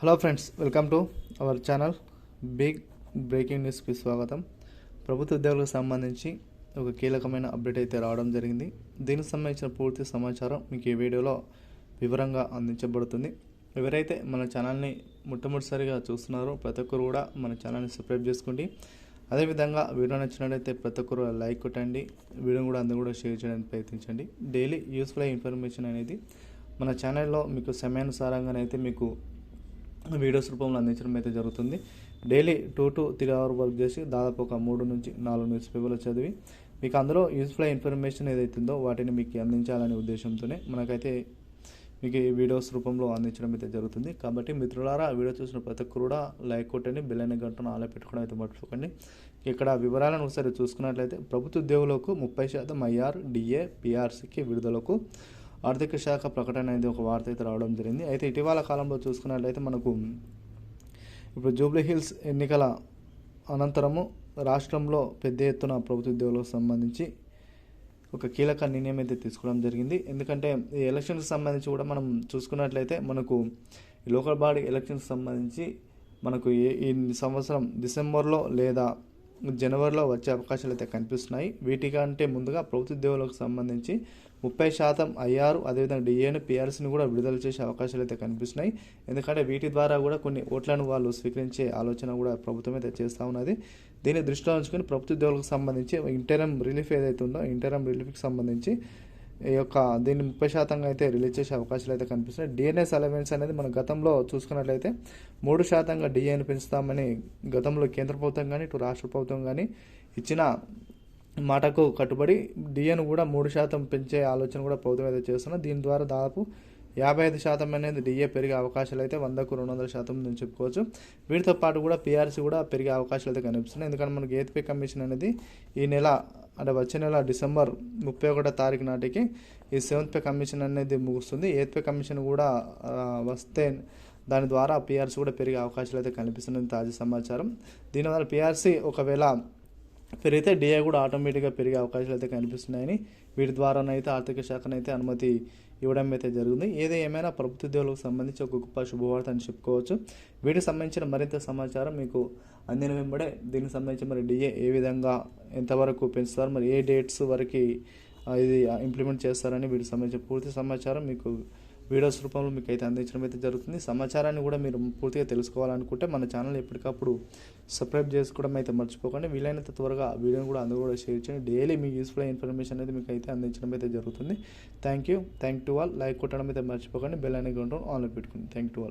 Hello friends welcome to our channel big breaking న్యూస్కి స్వాగతం. ప్రభుత్వ ఉద్యోగులకు సంబంధించి ఒక కీలకమైన అప్డేట్ అయితే రావడం జరిగింది. దీనికి సంబంధించిన పూర్తి సమాచారం మీకు ఈ వీడియోలో వివరంగా అందించబడుతుంది. ఎవరైతే మన ఛానల్ని మొట్టమొదటిసారిగా చూస్తున్నారో ప్రతి ఒక్కరు కూడా మన ఛానల్ని సబ్స్క్రైబ్ చేసుకోండి. అదేవిధంగా వీడియో నచ్చినట్లయితే ప్రతి ఒక్కరు లైక్ కొట్టండి. వీడియోని కూడా అందరూ కూడా షేర్ చేయడానికి ప్రయత్నించండి. డైలీ యూస్ఫుల్ ఇన్ఫర్మేషన్ అనేది మన ఛానల్లో మీకు సమయానుసారంగానైతే మీకు వీడియోస్ రూపంలో అందించడం అయితే జరుగుతుంది. Daily two to three hour work చేసి దాదాపు ఒక మూడు నుంచి నాలుగు న్యూస్ పేపర్లు చదివి మీకు అందులో యూస్ఫుల్ ఇన్ఫర్మేషన్ ఏదైతుందో వాటిని మీకు అందించాలనే ఉద్దేశంతోనే మనకైతే మీకు ఈ వీడియోస్ రూపంలో అందించడం అయితే జరుగుతుంది. కాబట్టి మిత్రులారా వీడియో చూసిన ప్రతి ఒక్కరు కూడా లైక్ కొట్టండి బిల్ గంటను ఆలో పెట్టుకోవడం అయితే మర్చిపోకండి. ఇక్కడ వివరాలను ఒకసారి చూసుకున్నట్లయితే ప్రభుత్వ ఉద్యోగులకు ముప్పై శాతం ఐఆర్ డిఏ పిఆర్సీకి విడుదలకు ఆర్థిక శాఖ ప్రకటన అనేది ఒక వార్త అయితే రావడం జరిగింది. అయితే ఇటీవల కాలంలో చూసుకున్నట్లయితే మనకు ఇప్పుడు జూబ్లీ హిల్స్ ఎన్నికల అనంతరము రాష్ట్రంలో పెద్ద ఎత్తున ప్రభుత్వ ఉద్యోగులకు సంబంధించి ఒక కీలక నిర్ణయం అయితే తీసుకోవడం జరిగింది. ఎందుకంటే ఈ ఎలక్షన్కి సంబంధించి కూడా మనం చూసుకున్నట్లయితే మనకు ఈ లోకల్ బాడీ ఎలక్షన్కి సంబంధించి మనకు ఏ- ఈ సంవత్సరం డిసెంబర్లో లేదా జనవరిలో వచ్చే అవకాశాలు అయితే కనిపిస్తున్నాయి. వీటికంటే ముందుగా ప్రభుత్వ ఉద్యోగులకు సంబంధించి ముప్పై శాతం ఐఆర్ అదేవిధంగా డిఏను పిఆర్సీని కూడా విడుదల చేసే అవకాశాలు అయితే కనిపిస్తున్నాయి. ఎందుకంటే వీటి ద్వారా కూడా కొన్ని ఓట్లను వాళ్ళు స్వీకరించే ఆలోచన కూడా ప్రభుత్వం అయితే చేస్తూ ఉన్నది. దీన్ని దృష్టిలో ఉంచుకొని ప్రభుత్వ ఉద్యోగులకు సంబంధించి ఇంటరం రిలీఫ్ ఏదైతే ఉందో ఇంటరం రిలీఫ్కి సంబంధించి ఈ యొక్క దీన్ని ముప్పై శాతంగా అయితే రిలీజ్ చేసే అవకాశాలు అయితే కనిపిస్తున్నాయి. డిఎన్ఎస్ అలవెన్స్ అనేది మనం గతంలో చూసుకున్నట్లయితే మూడు శాతంగా డిఏని పెంచుతామని గతంలో కేంద్ర ప్రభుత్వం కానీ ఇటు రాష్ట్ర ప్రభుత్వం కానీ ఇచ్చిన మాటకు కట్టుబడి డిఎన్ కూడా మూడు శాతం పెంచే ఆలోచన కూడా ప్రభుత్వం అయితే చేస్తున్నారు దీని ద్వారా దాదాపు యాభై ఐదు శాతం అనేది డిఏ పెరిగే అవకాశాలు అయితే వందకు రెండు వందల శాతం నేను చెప్పుకోవచ్చు. వీటితో పాటు కూడా పిఆర్సీ కూడా పెరిగే అవకాశాలు అయితే కనిపిస్తున్నాయి. ఎందుకంటే మనకి ఎయిత్ కమిషన్ అనేది ఈ నెల అంటే వచ్చే నెల డిసెంబర్ ముప్పై ఒకటో తారీఖు నాటికి ఈ సెవెంత్ పే కమిషన్ అనేది ముగుస్తుంది. ఎయిత్ పే కమిషన్ కూడా వస్తే దాని ద్వారా పిఆర్సీ కూడా పెరిగే అవకాశాలు అయితే కనిపిస్తున్నాయి తాజా సమాచారం. దీనివల్ల పిఆర్సీ ఒకవేళ పెరిగితే డిఏ కూడా ఆటోమేటిక్గా పెరిగే అవకాశాలు అయితే కనిపిస్తున్నాయని వీటి ద్వారానైతే ఆర్థిక శాఖనైతే అనుమతి ఇవ్వడం అయితే జరిగింది. ఏది ఏమైనా ప్రభుత్వ ఉద్యోగులకు సంబంధించి ఒక గొప్ప శుభవార్త అని చెప్పుకోవచ్చు. వీటికి సంబంధించిన మరింత సమాచారం మీకు అందిన వెంబడే దీనికి సంబంధించి మరి డిఏ ఏ విధంగా ఎంతవరకు పెంచుతారు మరి ఏ డేట్స్ వరకు ఇది ఇంప్లిమెంట్ చేస్తారని వీటికి సంబంధించిన పూర్తి సమాచారం మీకు వీడియోస్ రూపంలో మీకు అయితే అందించడం అయితే జరుగుతుంది. సమాచారాన్ని కూడా మీరు పూర్తిగా తెలుసుకోవాలనుకుంటే మన ఛానల్ ఎప్పటికప్పుడు సబ్స్క్రైబ్ చేసుకోవడం అయితే మర్చిపోకండి. వీలైనంత త్వరగా వీడియోని కూడా అందరూ కూడా షేర్ చేయండి. డైలీ మీ యూస్ఫుల్ ఇన్ఫర్మేషన్ అనేది మీకు అయితే అందించడం అయితే జరుగుతుంది. Thank you thank to all like కొట్టడం అయితే మర్చిపోకండి. బెల్ అనే గంట ఆన్లో పెట్టుకుని థ్యాంక్ టు ఆల్